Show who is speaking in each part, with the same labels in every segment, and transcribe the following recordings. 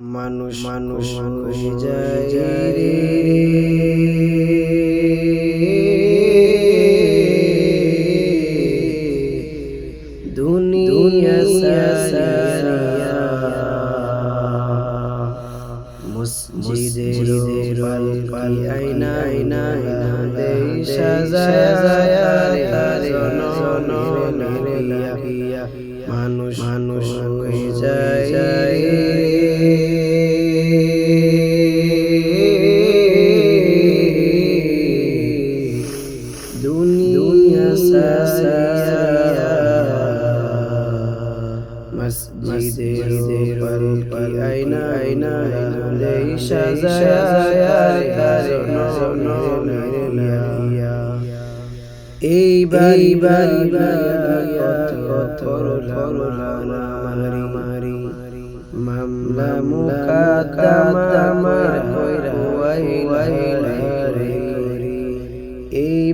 Speaker 1: মানুষ মানুষ যায় রে দুনিয়া সারিয়া। মসজিদের পাল আইনা আইনা আইনা দেই সাজায়া তারে জনমিয়া মানুষ মানুষ হয়ে যায় মসজিদের পাল আইনা আইনা আইনা দেই সাজায়া এই বাড়ি বাড়ি কত মারি মামলা কইরা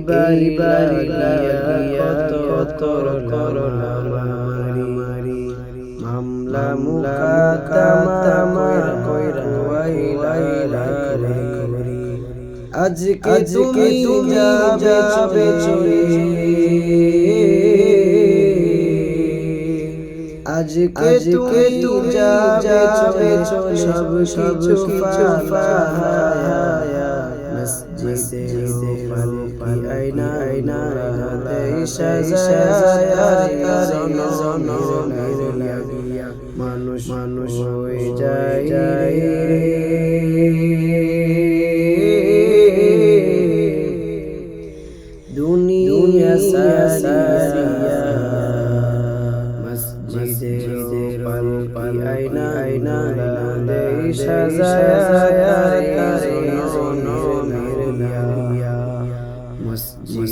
Speaker 1: বাড়ি বাড়ি কত করলানা মারি মামলা মুকাদ্দামা কইরা ওয়াই ওয়াই রে আজকে তুমি যাবে চলে আজকে তুমি যাবে চলে সব সব কিছু ফায়া মসজিদে মানুষ মানুষ হয়ে যায় দুনিয়া সারিয়া মসজিদের পাল পাল আইনা আইনা দেই সাজায়া তারে জনমিয়া মসজিদের